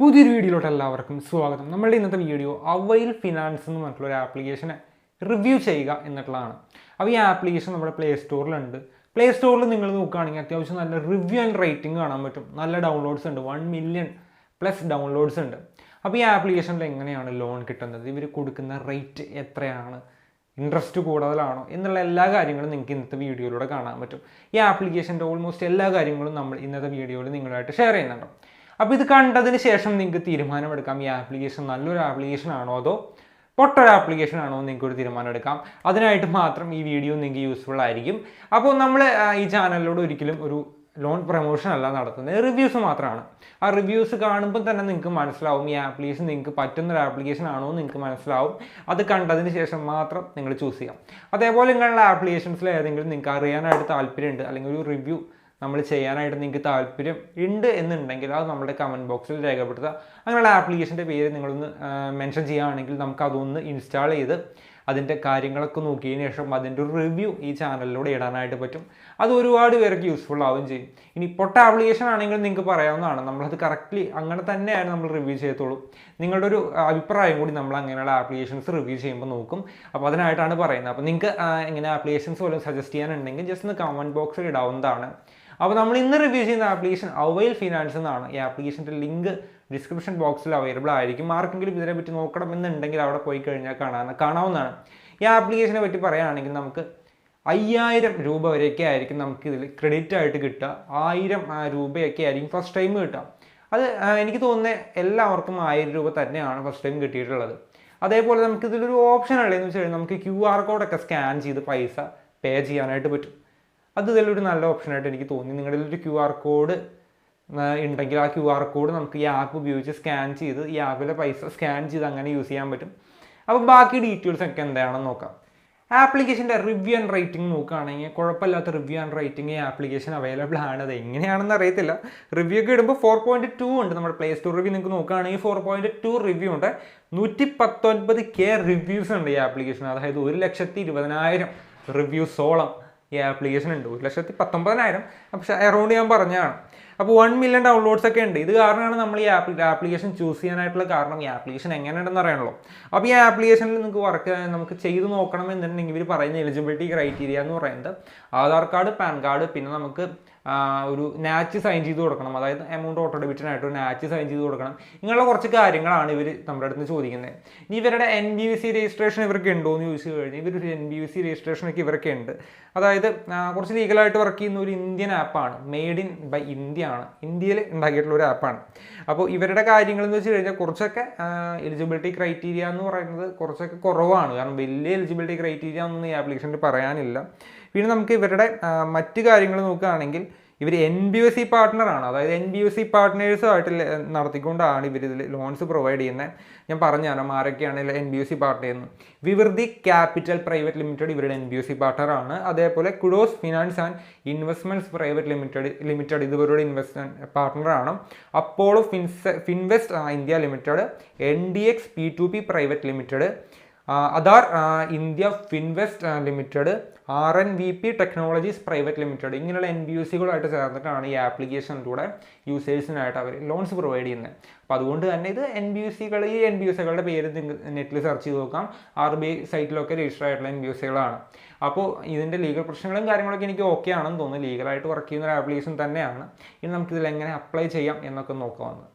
പുതിയൊരു വീഡിയോയിലോട്ട് എല്ലാവർക്കും സ്വാഗതം. നമ്മളുടെ ഇന്നത്തെ വീഡിയോ അവൈൽ ഫിനാൻസ് എന്ന് പറഞ്ഞിട്ടുള്ള ഒരു ആപ്ലിക്കേഷനെ റിവ്യൂ ചെയ്യുക എന്നിട്ടുള്ളതാണ് അപ്പോൾ ഈ ആപ്ലിക്കേഷൻ നമ്മുടെ പ്ലേ സ്റ്റോറിലുണ്ട് പ്ലേ സ്റ്റോറിൽ നിങ്ങൾ നോക്കുകയാണെങ്കിൽ അത്യാവശ്യം നല്ല റിവ്യൂ ആൻഡ് റേറ്റിംഗ് കാണാൻ പറ്റും. നല്ല ഡൗൺലോഡ്സ് ഉണ്ട്. വൺ മില്യൺ പ്ലസ് ഡൗൺലോഡ്സ് ഉണ്ട്. അപ്പോൾ ഈ ആപ്ലിക്കേഷനിൽ എങ്ങനെയാണ് ലോൺ കിട്ടുന്നത്? ഇവർ കൊടുക്കുന്ന റേറ്റ് എത്രയാണ്? ഇൻട്രസ്റ്റ് കൂടുതലാണോ? എന്നുള്ള എല്ലാ കാര്യങ്ങളും നിങ്ങൾക്ക് ഇന്നത്തെ വീഡിയോയിലൂടെ കാണാൻ പറ്റും. ഈ ആപ്ലിക്കേഷന്റെ ഓൾമോസ്റ്റ് എല്ലാ കാര്യങ്ങളും നമ്മൾ ഇന്നത്തെ വീഡിയോയിൽ നിങ്ങളുമായിട്ട് ഷെയർ ചെയ്യുന്നുണ്ട്. അപ്പോൾ ഇത് കണ്ടതിന് ശേഷം നിങ്ങൾക്ക് തീരുമാനമെടുക്കാം. ഈ ആപ്ലിക്കേഷൻ നല്ലൊരു ആപ്ലിക്കേഷൻ ആണോ അതോ പൊട്ടൊരു ആപ്ലിക്കേഷൻ ആണോ നിങ്ങൾക്ക് ഒരു തീരുമാനമെടുക്കാം. അതിനായിട്ട് മാത്രം ഈ വീഡിയോ നിങ്ങൾക്ക് യൂസ്ഫുൾ ആയിരിക്കും. അപ്പോൾ നമ്മൾ ഈ ചാനലിലൂടെ ഒരിക്കലും ഒരു ലോൺ പ്രൊമോഷൻ അല്ല നടത്തുന്നത്. റിവ്യൂസ് മാത്രമാണ്. ആ റിവ്യൂസ് കാണുമ്പോൾ തന്നെ നിങ്ങൾക്ക് മനസ്സിലാവും ഈ ആപ്ലിക്കേഷൻ നിങ്ങൾക്ക് പറ്റുന്ന ഒരു ആപ്ലിക്കേഷൻ ആണോ നിങ്ങൾക്ക് മനസ്സിലാവും. അത് കണ്ടതിന് ശേഷം മാത്രം നിങ്ങൾ ചൂസ് ചെയ്യാം. അതേപോലെ നിങ്ങളുടെ ആപ്ലിക്കേഷൻസിൽ ഏതെങ്കിലും നിങ്ങൾക്ക് അറിയാനായിട്ട് താല്പര്യമുണ്ട് അല്ലെങ്കിൽ ഒരു റിവ്യൂ നമ്മൾ ചെയ്യാനായിട്ട് നിങ്ങൾക്ക് താല്പര്യം ഉണ്ട് എന്നുണ്ടെങ്കിൽ അത് നമ്മുടെ കമന്റ് ബോക്സിൽ രേഖപ്പെടുത്തുക. അങ്ങനെയുള്ള ആപ്ലിക്കേഷന്റെ പേര് നിങ്ങളൊന്ന് മെൻഷൻ ചെയ്യുകയാണെങ്കിൽ നമുക്ക് അതൊന്ന് ഇൻസ്റ്റാൾ ചെയ്ത് അതിന്റെ കാര്യങ്ങളൊക്കെ നോക്കിയതിന് ശേഷം അതിന്റെ ഒരു റിവ്യൂ ഈ ചാനലിലൂടെ ഇടാനായിട്ട് പറ്റും. അത് ഒരുപാട് പേർക്ക് യൂസ്ഫുൾ ആവുകയും ചെയ്യും. ഇനി പൊട്ട ആപ്ലിക്കേഷൻ ആണെങ്കിൽ നിങ്ങൾക്ക് പറയാവുന്നതാണ്. നമ്മളത് കറക്റ്റ്ലി അങ്ങനെ തന്നെയാണ് നമ്മൾ റിവ്യൂ ചെയ്യത്തുള്ളൂ. നിങ്ങളുടെ ഒരു അഭിപ്രായം കൂടി നമ്മൾ അങ്ങനെയുള്ള ആപ്ലിക്കേഷൻസ് റിവ്യൂ ചെയ്യുമ്പോൾ നോക്കും. അപ്പോൾ അതിനായിട്ടാണ് പറയുന്നത്. അപ്പോൾ നിങ്ങൾക്ക് ഇങ്ങനെ ആപ്ലിക്കേഷൻസ് പോലും സജസ്റ്റ് ചെയ്യാനുണ്ടെങ്കിൽ ജസ്റ്റ് ഒന്ന് കമന്റ് ബോക്സിൽ ഇടാവുന്നതാണ്. അപ്പോൾ നമ്മൾ ഇന്ന് റിവ്യൂ ചെയ്യുന്ന ആപ്ലിക്കേഷൻ അവൈൽ ഫിനാൻസ് എന്നാണ്. ഈ ആപ്ലിക്കേഷന്റെ ലിങ്ക് ഡിസ്ക്രിപ്ഷൻ ബോക്സിൽ അവൈലബിൾ ആയിരിക്കും. ആർക്കെങ്കിലും ഇതിനെപ്പറ്റി നോക്കണം എന്നുണ്ടെങ്കിൽ അവിടെ പോയി കഴിഞ്ഞാൽ കാണാൻ കാണാവുന്നതാണ്. ഈ ആപ്ലിക്കേഷനെ പറ്റി പറയുകയാണെങ്കിൽ നമുക്ക് അയ്യായിരം രൂപ വരെയൊക്കെ ആയിരിക്കും നമുക്ക് ഇതിൽ ക്രെഡിറ്റ് ആയിട്ട് കിട്ടുക. ആയിരം രൂപയൊക്കെ ആയിരിക്കും ഫസ്റ്റ് ടൈം കിട്ടുക. അത് എനിക്ക് തോന്നുന്നത് എല്ലാവർക്കും ആയിരം രൂപ തന്നെയാണ് ഫസ്റ്റ് ടൈം കിട്ടിയിട്ടുള്ളത്. അതേപോലെ നമുക്ക് ഇതിലൊരു ഓപ്ഷൻ ഉള്ളതെന്ന് വെച്ച് കഴിഞ്ഞാൽ നമുക്ക് ക്യു ആർ കോഡൊക്കെ സ്കാൻ ചെയ്ത് പൈസ പേ ചെയ്യാനായിട്ട് പറ്റും. അത് ഇതിലൊരു നല്ല ഓപ്ഷനായിട്ട് എനിക്ക് തോന്നി. നിങ്ങളുടെ ഒരു ക്യു ആർ കോഡ് ഉണ്ടെങ്കിൽ ആ ക്യു ആർ കോഡ് നമുക്ക് ഈ ആപ്പ് ഉപയോഗിച്ച് സ്കാൻ ചെയ്ത് ഈ ആപ്പിലെ പൈസ സ്കാൻ ചെയ്ത് അങ്ങനെ യൂസ് ചെയ്യാൻ പറ്റും. അപ്പോൾ ബാക്കി ഡീറ്റെയിൽസ് ഒക്കെ എന്താണെന്ന് നോക്കാം. ആപ്ലിക്കേഷന്റെ റിവ്യൂ ആൻഡ് റേറ്റിംഗ് നോക്കുകയാണെങ്കിൽ കുഴപ്പമില്ലാത്ത റിവ്യൂ ആൻഡ് റേറ്റിംഗ് ഈ ആപ്ലിക്കേഷൻ അവൈലബിൾ ആണ്. അത് എങ്ങനെയാണെന്ന് അറിയത്തില്ല. റിവ്യൂ ഒക്കെ ഇടുമ്പോൾ ഫോർ പോയിന്റ് ടു ഉണ്ട്. നമ്മുടെ പ്ലേ സ്റ്റോർ റിവ്യൂ നിങ്ങൾക്ക് നോക്കുകയാണെങ്കിൽ ഫോർ പോയിന്റ് ടു റിവ്യൂ ഉണ്ട്. നൂറ്റി പത്തൊൻപത് കെ റിവ്യൂസ് ഉണ്ട് ഈ ആപ്ലിക്കേഷൻ അതായത് ഒരു ലക്ഷത്തി ഇരുപതിനായിരം റിവ്യൂസോളം ഈ ആപ്ലിക്കേഷൻ ഉണ്ട്. ഒരു ലക്ഷത്തി പത്തൊമ്പതിനായിരം. പക്ഷേ അറൗണ്ട് ഞാൻ പറഞ്ഞതാണ്. അപ്പോൾ വൺ മില്യൺ ഡൗൺലോഡ്സ് ഒക്കെ ഉണ്ട്. ഇത് കാരണമാണ് നമ്മൾ ഈ ആപ്ലി ആപ്ലിക്കേഷൻ ചൂസ് ചെയ്യാനായിട്ടുള്ള കാരണം. ഈ ആപ്ലിക്കേഷൻ എങ്ങനെയുണ്ടെന്ന് അറിയണല്ലോ അപ്പോൾ ഈ ആപ്ലിക്കേഷനിൽ നിങ്ങൾക്ക് വർക്ക് നമുക്ക് ചെയ്തു നോക്കണം എന്നുണ്ടെങ്കിൽ ഇവർ പറയുന്ന എലിജിബിലിറ്റി ക്രൈറ്റീരിയ എന്ന് പറയുന്നത് ആധാർ കാർഡ് പാൻ കാർഡ് പിന്നെ നമുക്ക് ഒരു നാച്ച് സൈൻ ചെയ്ത് കൊടുക്കണം. അതായത് എമൗണ്ട് ഓട്ടോ ഡെബിറ്റിനായിട്ട് ഒരു നാച്ച് സൈൻ ചെയ്ത് കൊടുക്കണം. ഇങ്ങനെയുള്ള കുറച്ച് കാര്യങ്ങളാണ് ഇവർ നമ്മുടെ അടുത്ത് ചോദിക്കുന്നത്. ഇനി ഇവരുടെ എൻ ബി സി രജിസ്ട്രേഷൻ ഇവർക്ക് ഉണ്ടോ എന്ന് ചോദിച്ചു കഴിഞ്ഞാൽ ഇവർ എൻ ബി സി രജിസ്ട്രേഷനൊക്കെ ഇവരൊക്കെ ഉണ്ട്. അതായത് കുറച്ച് ലീഗലായിട്ട് വർക്ക് ചെയ്യുന്ന ഒരു ഇന്ത്യൻ ആപ്പാണ് മെയ്ഡ് ഇൻ ബൈ ഇന്ത്യ ആണ്. ഇന്ത്യയിൽ ഉണ്ടാക്കിയിട്ടുള്ള ഒരു ആപ്പാണ് അപ്പോൾ ഇവരുടെ കാര്യങ്ങൾ എന്ന് വെച്ച് കഴിഞ്ഞാൽ കുറച്ചൊക്കെ എലിജിബിലിറ്റി ക്രൈറ്റീരിയ എന്ന് പറയുന്നത് കുറച്ചൊക്കെ കുറവാണ്. കാരണം വലിയ എലിജിബിലിറ്റി ക്രൈറ്റീരിയ ഒന്നും ഈ ആപ്ലിക്കേഷനിൽ പറയാനില്ല. പിന്നെ നമുക്ക് ഇവരുടെ മറ്റു കാര്യങ്ങൾ നോക്കുകയാണെങ്കിൽ ഇവർ എൻ ബി എസ് സി പാർട്ട്ണറാണ് അതായത് എൻ ബി എസ് സി പാർട്ട്നേഴ്സുമായിട്ട് നടത്തിക്കൊണ്ടാണ് ഇവർ ഇതിൽ ലോൺസ് പ്രൊവൈഡ് ചെയ്യുന്നത് ഞാൻ പറഞ്ഞാലും ആരൊക്കെയാണ് N B S C partner എന്ന്. വിവൃതി ക്യാപിറ്റൽ പ്രൈവറ്റ് ലിമിറ്റഡ് ഇവരുടെ എൻ ബി എസ് സി പാർട്ട്ണറാണ് അതേപോലെ Kudos finance and investments private limited limited ഇതുവരുടെ investment പാർട്ട്ണറാണ് Apollo fins finvest India limited N D X P to P private limited Aadhaar India finvest limited R N V P technologies private limited ഇങ്ങനെയുള്ള N B U സികളായിട്ട് ചേർന്നിട്ടാണ് ഈ ആപ്ലിക്കേഷനിലൂടെ യൂസേഴ്സിനായിട്ട് അവർ loans provide ചെയ്യുന്നത്. അപ്പോൾ അതുകൊണ്ട് തന്നെ ഇത് N B U സികൾ ഈ എൻ ബി യു സികളുടെ പേര് നെറ്റിൽ സെർച്ച് ചെയ്ത് നോക്കാം. ആർ ബി ഐ സൈറ്റിലൊക്കെ രജിസ്റ്റർ ആയിട്ടുള്ള എൻ ബി യു സികളാണ് അപ്പോൾ ഇതിന്റെ ലീഗൽ പ്രശ്നങ്ങളും കാര്യങ്ങളൊക്കെ എനിക്ക് ഓക്കെ ആണെന്ന് തോന്നുന്നു. ലീഗലായിട്ട് വർക്ക് ചെയ്യുന്ന ഒരു ആപ്ലിക്കേഷൻ തന്നെയാണ്. ഇനി നമുക്കിതിൽ എങ്ങനെ അപ്ലൈ ചെയ്യാം എന്നൊക്കെ നോക്കാവുന്നത്.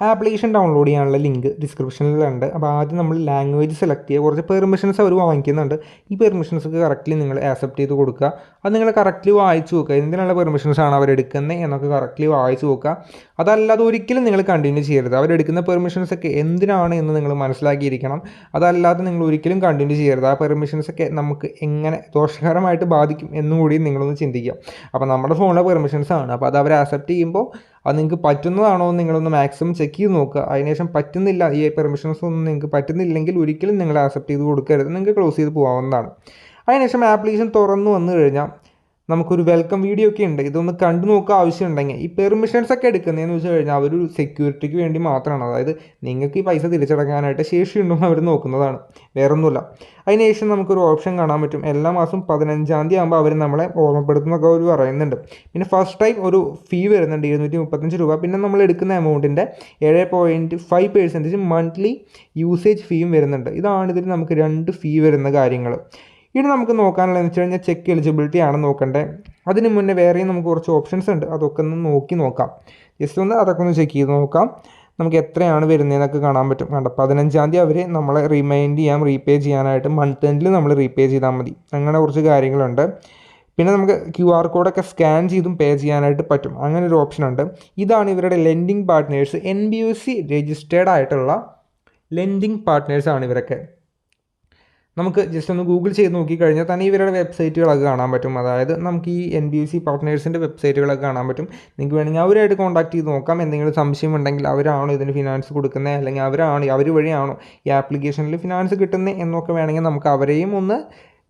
ആപ്ലിക്കേഷൻ ഡൗൺലോഡ് ചെയ്യാനുള്ള ലിങ്ക് ഡിസ്ക്രിപ്ഷനിലുണ്ട് അപ്പോൾ ആദ്യം നമ്മൾ ലാംഗ്വേജ് സെലക്ട് ചെയ്യുക. കുറച്ച് പെർമിഷൻസ് അവർ വാങ്ങിക്കുന്നുണ്ട്. ഈ പെർമിഷൻസ് കറക്റ്റ്ലി നിങ്ങൾ ആക്സെപ്റ്റ് ചെയ്ത് കൊടുക്കുക. അത് നിങ്ങൾ കറക്റ്റ്ലി വായിച്ചു നോക്കുക. എന്തിനുള്ള പെർമിഷൻസ് ആണ് അവരെടുക്കുന്നത് എന്നൊക്കെ കറക്റ്റ്ലി വായിച്ചു നോക്കുക. അതല്ലാതെ ഒരിക്കലും നിങ്ങൾ കണ്ടിന്യൂ ചെയ്യരുത്. അവരെടുക്കുന്ന പെർമിഷൻസ് ഒക്കെ എന്തിനാണ് എന്ന് നിങ്ങൾ മനസ്സിലാക്കിയിരിക്കണം. അതല്ലാതെ നിങ്ങൾ ഒരിക്കലും കണ്ടിന്യൂ ചെയ്യരുത്. ആ പെർമിഷൻസ് ഒക്കെ നമുക്ക് എങ്ങനെ ദോഷകരമായിട്ട് ബാധിക്കും എന്നും കൂടി നിങ്ങളൊന്ന് ചിന്തിക്കുക. അപ്പോൾ നമ്മുടെ ഫോണിലെ പെർമിഷൻസ് ആണ്. അപ്പോൾ അത് അവർ ആക്സെപ്റ്റ് ചെയ്യുമ്പോൾ അത് നിങ്ങൾക്ക് പറ്റുന്നതാണോ എന്ന് നിങ്ങളൊന്ന് മാക്സിമം ചെക്ക് ചെയ്ത് നോക്കുക. അതിനുശേഷം പറ്റുന്നില്ല ഈ പെർമിഷൻസ് ഒന്നും നിങ്ങൾക്ക് പറ്റുന്നില്ലെങ്കിൽ ഒരിക്കലും നിങ്ങൾ ആക്സെപ്റ്റ് ചെയ്ത് കൊടുക്കരുത്. നിങ്ങൾക്ക് ക്ലോസ് ചെയ്ത് പോകാവുന്നതാണ്. അതിനുശേഷം ആപ്ലിക്കേഷൻ തുറന്നു വന്നു കഴിഞ്ഞാൽ നമുക്കൊരു വെൽക്കം വീഡിയോ ഒക്കെ ഉണ്ട്. ഇതൊന്ന് കണ്ടു നോക്കുക ആവശ്യമുണ്ടെങ്കിൽ ഈ പെർമിഷൻസ് ഒക്കെ എടുക്കുന്നതെന്ന് വെച്ച് കഴിഞ്ഞാൽ അവരൊരു സെക്യൂരിറ്റിക്ക് വേണ്ടി മാത്രമാണ്. അതായത് നിങ്ങൾക്ക് ഈ പൈസ തിരിച്ചടക്കാനായിട്ട് ശേഷിയുണ്ടോ എന്ന് അവർ നോക്കുന്നതാണ്. വേറൊന്നുമില്ല. അതിനുശേഷം നമുക്കൊരു ഓപ്ഷൻ കാണാൻ പറ്റും. എല്ലാ മാസം പതിനഞ്ചാം തീയതി ആകുമ്പോൾ അവർ നമ്മളെ ഓർമ്മപ്പെടുത്തുന്നൊക്കെ അവർ പറയുന്നുണ്ട്. പിന്നെ ഫസ്റ്റ് ടൈം ഒരു ഫീ വരുന്നുണ്ട്. ഇരുന്നൂറ്റി മുപ്പത്തഞ്ച് രൂപ. പിന്നെ നമ്മൾ എടുക്കുന്ന എമൗണ്ടിന്റെ ഏഴ് point five percentage monthly usage ഫീയും വരുന്നുണ്ട്. ഇതാണ് ഇതിൽ നമുക്ക് രണ്ട് ഫീ വരുന്ന കാര്യങ്ങൾ. ഇനി നമുക്ക് നോക്കാനുള്ളതെന്ന് വെച്ച് കഴിഞ്ഞാൽ ചെക്ക് എലിജിബിലിറ്റി ആണ് നോക്കേണ്ടത് അതിന് മുന്നേ വേറെയും നമുക്ക് കുറച്ച് ഓപ്ഷൻസ് ഉണ്ട്. അതൊക്കെ ഒന്ന് നോക്കി നോക്കാം. ജസ്റ്റ് ഒന്ന് അതൊക്കെ ഒന്ന് ചെക്ക് ചെയ്ത് നോക്കാം. നമുക്ക് എത്രയാണ് വരുന്നതെന്നൊക്കെ കാണാൻ പറ്റും. കണ്ട? പതിനഞ്ചാം തീയതി അവർ നമ്മളെ റിമൈൻഡ് ചെയ്യാം റീപേ ചെയ്യാനായിട്ട് മന്ത് എൻഡിൽ നമ്മൾ റീപേ ചെയ്താൽ മതി. അങ്ങനെ കുറച്ച് കാര്യങ്ങളുണ്ട്. പിന്നെ നമുക്ക് ക്യു ആർ കോഡൊക്കെ സ്കാൻ ചെയ്തും പേ ചെയ്യാനായിട്ട് പറ്റും. അങ്ങനെ ഒരു ഓപ്ഷൻ ഉണ്ട്. ഇതാണ് ഇവരുടെ lending partners N B U C registered ആയിട്ടുള്ള ലെൻഡിങ് പാർട്ട്നേഴ്സാണ് ഇവരൊക്കെ. നമുക്ക് ജസ്റ്റ് ഒന്ന് ഗൂഗിൾ ചെയ്ത് നോക്കിക്കഴിഞ്ഞാൽ തന്നെ ഇവരുടെ വെബ്സൈറ്റുകളൊക്കെ കാണാൻ പറ്റും. അതായത് നമുക്ക് ഈ എൻ ബി സി പാർട്ട്നേഴ്സിന്റെ വെബ്സൈറ്റുകളൊക്കെ കാണാൻ പറ്റും. നിങ്ങൾക്ക് വേണമെങ്കിൽ അവരായിട്ട് കോൺടാക്ട് ചെയ്ത് നോക്കാം. എന്തെങ്കിലും സംശയം ഉണ്ടെങ്കിൽ അവരാണോ ഇതിന് ഫിനാൻസ് കൊടുക്കുന്നത് അല്ലെങ്കിൽ അവരാണ് അവർ വഴിയാണോ ഈ ആപ്ലിക്കേഷനിൽ ഫിനാൻസ് കിട്ടുന്നത് എന്നൊക്കെ വേണമെങ്കിൽ നമുക്ക് അവരെയും ഒന്ന്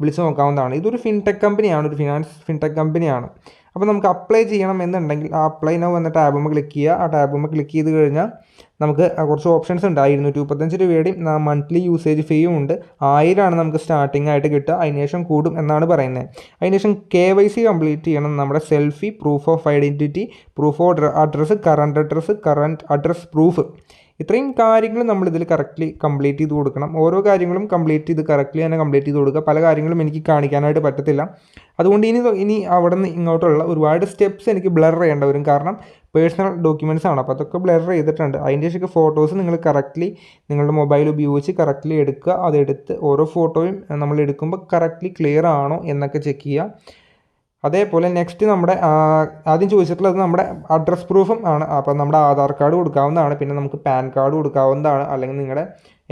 വിളിച്ച് നോക്കാവുന്നതാണ്. ഇതൊരു ഫിൻടെക് കമ്പനിയാണ് ഒരു ഫിനാൻസ് ഫിൻടെക് കമ്പനിയാണ് അപ്പോൾ നമുക്ക് അപ്ലൈ ചെയ്യണം എന്നുണ്ടെങ്കിൽ ആ അപ്ലൈ നൗ എന്ന ടാബുമ്പോൾ ക്ലിക്ക് ചെയ്യുക. ആ ടാബുമ്പോൾ ക്ലിക്ക് ചെയ്ത് കഴിഞ്ഞാൽ നമുക്ക് കുറച്ച് ഓപ്ഷൻസ് ഉണ്ട് ആ ഇരുന്നൂറ്റി മുപ്പത്തഞ്ച് രൂപയുടെയും മന്ത്ലി യൂസേജ് ഫീയും ഉണ്ട്. ആയിരമാണ് നമുക്ക് സ്റ്റാർട്ടിംഗ് ആയിട്ട് കിട്ടുക. അതിനുശേഷം കൂടും എന്നാണ് പറയുന്നത്. അതിനുശേഷം കെ വൈ സി കംപ്ലീറ്റ് ചെയ്യണം. നമ്മുടെ selfie proof of identity proof of address current address current address proof ഇത്രയും കാര്യങ്ങൾ നമ്മൾ ഇതിൽ കറക്റ്റ്ലി കംപ്ലീറ്റ് ചെയ്ത് കൊടുക്കണം. ഓരോ കാര്യങ്ങളും കംപ്ലീറ്റ് ചെയ്ത് കറക്റ്റ്ലി തന്നെ കംപ്ലീറ്റ് ചെയ്ത് കൊടുക്കുക. പല കാര്യങ്ങളും എനിക്ക് കാണിക്കാനായിട്ട് പറ്റത്തില്ല. അതുകൊണ്ട് ഇനി ഇനി അവിടെ നിന്ന് ഇങ്ങോട്ടുള്ള ഒരുപാട് സ്റ്റെപ്സ് എനിക്ക് ബ്ലർ ചെയ്യേണ്ട വരും. കാരണം പേഴ്സണൽ ഡോക്യുമെന്റ്സ് ആണ്. അപ്പോൾ അതൊക്കെ ബ്ലർ ചെയ്തിട്ടുണ്ട്. അതിന്റെ ശേഷം ഫോട്ടോസ് നിങ്ങൾ കറക്റ്റ്ലി നിങ്ങളുടെ മൊബൈൽ ഉപയോഗിച്ച് കറക്റ്റ്ലി എടുക്കുക. അതെടുത്ത് ഓരോ ഫോട്ടോയും നമ്മൾ എടുക്കുമ്പോൾ കറക്റ്റ്ലി ക്ലിയർ ആണോ എന്നൊക്കെ ചെക്ക് ചെയ്യുക. അതേപോലെ നെക്സ്റ്റ് നമ്മുടെ ആദ്യം ചോദിച്ചിട്ടുള്ളത് നമ്മുടെ അഡ്രസ് പ്രൂഫും ആണ്. അപ്പോൾ നമ്മുടെ ആധാർ കാർഡ് കൊടുക്കാവുന്നതാണ്. പിന്നെ നമുക്ക് പാൻ കാർഡ് കൊടുക്കാവുന്നതാണ്. അല്ലെങ്കിൽ നിങ്ങളുടെ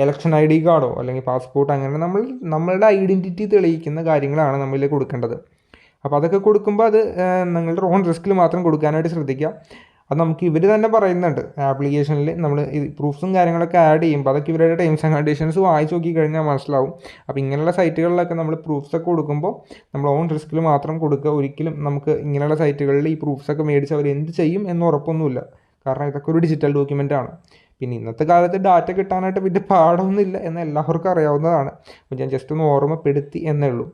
ഇലക്ഷൻ ഐ ഡി കാർഡോ അല്ലെങ്കിൽ പാസ്പോർട്ട് അങ്ങനെ നമ്മൾ നമ്മളുടെ ഐഡന്റിറ്റി തെളിയിക്കുന്ന കാര്യങ്ങളാണ് നമ്മളിൽ കൊടുക്കേണ്ടത്. അപ്പോൾ അതൊക്കെ കൊടുക്കുമ്പോൾ അത് നിങ്ങളുടെ ഓൺ റിസ്കിൽ മാത്രം കൊടുക്കാനായിട്ട് ശ്രദ്ധിക്കുക. അത് നമുക്ക് ഇവർ തന്നെ പറയുന്നുണ്ട്. ആപ്ലിക്കേഷനിൽ നമ്മൾ ഈ പ്രൂഫ്സും കാര്യങ്ങളൊക്കെ ആഡ് ചെയ്യുമ്പോൾ അതൊക്കെ ഇവരുടെ ടേംസ് ആൻഡ് കണ്ടീഷൻസ് വായിച്ച് നോക്കി കഴിഞ്ഞാൽ മനസ്സിലാവും. അപ്പോൾ ഇങ്ങനെയുള്ള സൈറ്റുകളിലൊക്കെ നമ്മൾ പ്രൂഫ്സൊക്കെ കൊടുക്കുമ്പോൾ നമ്മൾ ഓൺ റിസ്കിൽ മാത്രം കൊടുക്കുക. ഒരിക്കലും നമുക്ക് ഇങ്ങനെയുള്ള സൈറ്റുകളിൽ ഈ പ്രൂഫ്സൊക്കെ മേടിച്ച് അവർ എന്ത് ചെയ്യും എന്ന് ഉറപ്പൊന്നുമില്ല. കാരണം ഇതൊക്കെ ഒരു ഡിജിറ്റൽ ഡോക്യുമെന്റ് ആണ്. പിന്നെ ഇന്നത്തെ കാലത്ത് ഡാറ്റ കിട്ടാനായിട്ട് വലിയ പാടൊന്നുമില്ല എന്ന് എല്ലാവർക്കും അറിയാവുന്നതാണ്. അപ്പോൾ ഞാൻ ജസ്റ്റ് ഒന്ന് ഓർമ്മപ്പെടുത്തി എന്നേ ഉള്ളൂ.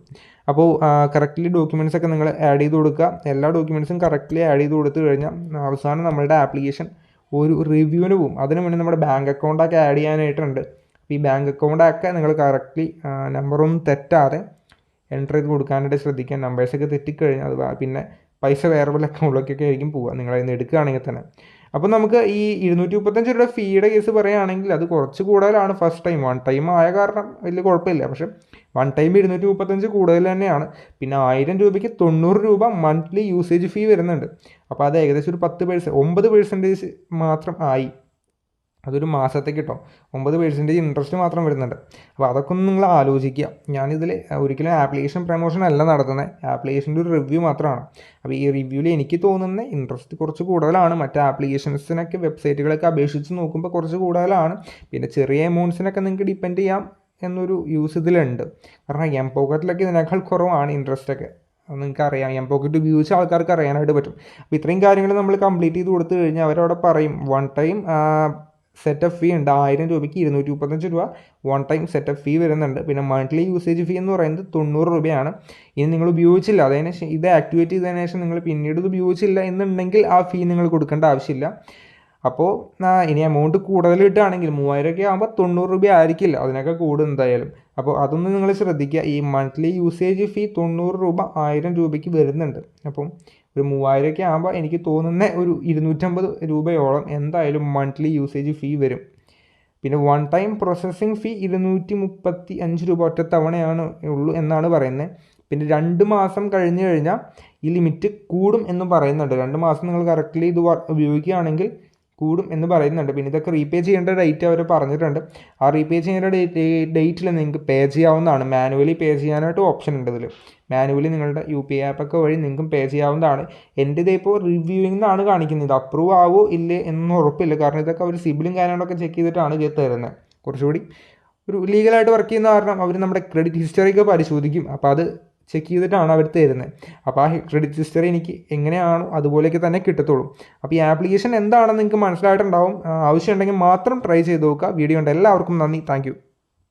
അപ്പോൾ കറക്റ്റ്ലി ഡോക്യുമെന്റ്സ് ഒക്കെ നിങ്ങൾ ആഡ് ചെയ്ത് കൊടുക്കുക. എല്ലാ ഡോക്യുമെന്റ്സും കറക്റ്റ്ലി ആഡ് ചെയ്ത് കൊടുത്തു കഴിഞ്ഞാൽ അവസാനം നമ്മളുടെ ആപ്ലിക്കേഷൻ ഒരു റിവ്യൂവിന് പോകും. അതിന് മുന്നേ നമ്മുടെ ബാങ്ക് അക്കൗണ്ടൊക്കെ ആഡ് ചെയ്യാനായിട്ടുണ്ട്. ഈ ബാങ്ക് അക്കൗണ്ടൊക്കെ നിങ്ങൾ കറക്റ്റ്ലി നമ്പറൊന്നും തെറ്റാതെ എന്റർ ചെയ്ത് കൊടുക്കാനായിട്ട് ശ്രദ്ധിക്കുക. നമ്പേഴ്സൊക്കെ തെറ്റിക്കഴിഞ്ഞാൽ അത് പിന്നെ പൈസ വേറെ വല്ല അക്കൗണ്ടിലേക്കൊക്കെ ആയിരിക്കും പോവുക. നിന്ന് എടുക്കുകയാണെങ്കിൽ തന്നെ. അപ്പോൾ നമുക്ക് ഈ ഇരുന്നൂറ്റി മുപ്പത്തഞ്ച് രൂപയുടെ ഫീയുടെ കേസ് പറയുകയാണെങ്കിൽ അത് കുറച്ച് കൂടുതലാണ് ഫസ്റ്റ് ടൈം വൺ ടൈം ആയ കാരണം വലിയ കുഴപ്പമില്ല. പക്ഷേ വൺ ടൈം ഇരുന്നൂറ്റി മുപ്പത്തഞ്ച് കൂടുതൽ തന്നെയാണ്. പിന്നെ ആയിരം രൂപയ്ക്ക് തൊണ്ണൂറ് രൂപ മന്ത്ലി യൂസേജ് ഫീ വരുന്നുണ്ട്. അപ്പോൾ അത് ഏകദേശം ഒരു പത്ത് പേഴ്സൻ ഒമ്പത് പേഴ്സന്റേജ് മാത്രം ആയി. അതൊരു മാസത്തേക്ക് കിട്ടും ഒമ്പത് പേഴ്സന്റേജ് ഇൻട്രസ്റ്റ് മാത്രം വരുന്നുണ്ട്. അപ്പോൾ അതൊക്കെ ഒന്ന് നിങ്ങൾ ആലോചിക്കുക. ഞാനിതിൽ ഒരിക്കലും ആപ്ലിക്കേഷൻ പ്രമോഷൻ അല്ല നടത്തുന്നത് ആപ്ലിക്കേഷന്റെ ഒരു റിവ്യൂ മാത്രമാണ്. അപ്പോൾ ഈ റിവ്യൂവിൽ എനിക്ക് തോന്നുന്ന ഇൻട്രസ്റ്റ് കുറച്ച് കൂടുതലാണ്. മറ്റ് ആപ്ലിക്കേഷൻസിനൊക്കെ വെബ്സൈറ്റുകളൊക്കെ അപേക്ഷിച്ച് നോക്കുമ്പോൾ കുറച്ച് കൂടുതലാണ്. പിന്നെ ചെറിയ എമൗണ്ട്സിനൊക്കെ നിങ്ങൾക്ക് ഡിപ്പെൻഡ് ചെയ്യാം എന്നൊരു യൂസ് ഇതിലുണ്ട്. കാരണം എം പോക്കറ്റിലൊക്കെ ഇതിനേക്കാൾ കുറവാണ് ഇൻട്രസ്റ്റ് ഒക്കെ അത് നിങ്ങൾക്ക് അറിയാം. എം പോക്കറ്റ് ഉപയോഗിച്ച് ആൾക്കാർക്ക് അറിയാനായിട്ട് പറ്റും. അപ്പോൾ ഇത്രയും കാര്യങ്ങൾ നമ്മൾ കംപ്ലീറ്റ് ചെയ്ത് കൊടുത്തു കഴിഞ്ഞാൽ അവരവിടെ പറയും. വൺ ടൈം സെറ്റപ്പ് ഫീ ഉണ്ട്. ആയിരം രൂപയ്ക്ക് ഇരുന്നൂറ്റി മുപ്പത്തഞ്ച് രൂപ വൺ ടൈം സെറ്റപ്പ് ഫീ വരുന്നുണ്ട്. പിന്നെ മന്ത്ലി യൂസേജ് ഫീ എന്ന് പറയുന്നത് തൊണ്ണൂറ് രൂപയാണ്. ഇനി നിങ്ങൾ ഉപയോഗിച്ചില്ല. അതിന് ശേ- ഇത് ആക്ടിവേറ്റ് ചെയ്തതിനു ശേഷം നിങ്ങൾ പിന്നീട് ഇത് ഉപയോഗിച്ചില്ല എന്നുണ്ടെങ്കിൽ ആ ഫീ നിങ്ങൾ കൊടുക്കേണ്ട ആവശ്യമില്ല. അപ്പോൾ ഇനി എമൗണ്ട് കൂടുതൽ കിട്ടുകയാണെങ്കിൽ മൂവായിരം ഒക്കെ ആകുമ്പോൾ തൊണ്ണൂറ് രൂപ ആയിരിക്കില്ല. അതിനൊക്കെ കൂടും എന്തായാലും. അപ്പോൾ അതൊന്ന് നിങ്ങൾ ശ്രദ്ധിക്കുക. ഈ മന്ത്ലി യൂസേജ് ഫീ തൊണ്ണൂറ് രൂപ ആയിരം രൂപയ്ക്ക് വരുന്നുണ്ട്. അപ്പം ഒരു മൂവായിരം ഒക്കെ ആകുമ്പോൾ എനിക്ക് തോന്നുന്ന ഒരു ഇരുന്നൂറ്റമ്പത് രൂപയോളം എന്തായാലും മന്ത്ലി യൂസേജ് ഫീ വരും. പിന്നെ വൺ ടൈം പ്രോസസ്സിംഗ് ഫീ ഇരുന്നൂറ്റി മുപ്പത്തി അഞ്ച് രൂപ ഒറ്റ തവണയാണ് ഉള്ളൂ എന്നാണ് പറയുന്നത്. പിന്നെ രണ്ട് മാസം കഴിഞ്ഞ് കഴിഞ്ഞാൽ ഈ ലിമിറ്റ് കൂടും എന്ന് പറയുന്നുണ്ട്. രണ്ട് മാസം നിങ്ങൾ കറക്റ്റ്ലി ഇത് ഉപയോഗിക്കുകയാണെങ്കിൽ കൂടും എന്ന് പറയുന്നുണ്ട്. പിന്നെ ഇതൊക്കെ റീപേ ചെയ്യേണ്ട ഡേറ്റ് അവർ പറഞ്ഞിട്ടുണ്ട്. ആ റീപേ ചെയ്യേണ്ട ഡേറ്റ് ഡേറ്റിൽ നിങ്ങൾക്ക് പേ ചെയ്യാവുന്നതാണ്. മാനുവലി പേ ചെയ്യാനായിട്ട് ഓപ്ഷൻ ഉണ്ട് ഇതിൽ മാനുവലി നിങ്ങളുടെ യു പി ഐ ആപ്പൊക്കെ വഴി നിങ്ങൾക്കും പേ ചെയ്യാവുന്നതാണ്. എന്റെ ഇതിപ്പോൾ റിവ്യൂവിംഗ് എന്നാണ് കാണിക്കുന്നത്. അപ്രൂവ് ആവോ ഇല്ലേ എന്നൊന്നും ഉറപ്പില്ല. കാരണം ഇതൊക്കെ അവർ സിബിലും കാര്യങ്ങളൊക്കെ ചെക്ക് ചെയ്തിട്ടാണ് തരുന്നത്. കുറച്ചുകൂടി ഒരു ലീഗലായിട്ട് വർക്ക് ചെയ്യുന്ന കാരണം അവർ നമ്മുടെ ക്രെഡിറ്റ് ഹിസ്റ്ററി ഒക്കെ പരിശോധിക്കും. അപ്പോൾ അത് ചെക്ക് ചെയ്തിട്ടാണ് അവർ തരുന്നത്. അപ്പോൾ ആ ക്രെഡിറ്റ് ഹിസ്റ്ററി എനിക്ക് എങ്ങനെയാണോ അതുപോലെയൊക്കെ തന്നെ കിട്ടത്തുള്ളൂ. അപ്പോൾ ഈ ആപ്ലിക്കേഷൻ എന്താണെന്ന് നിങ്ങൾക്ക് മനസ്സിലായിട്ടുണ്ടാവും. ആവശ്യമുണ്ടെങ്കിൽ മാത്രം ട്രൈ ചെയ്ത് നോക്കുക. വീഡിയോ ഉണ്ട് എല്ലാവർക്കും നന്ദി. താങ്ക്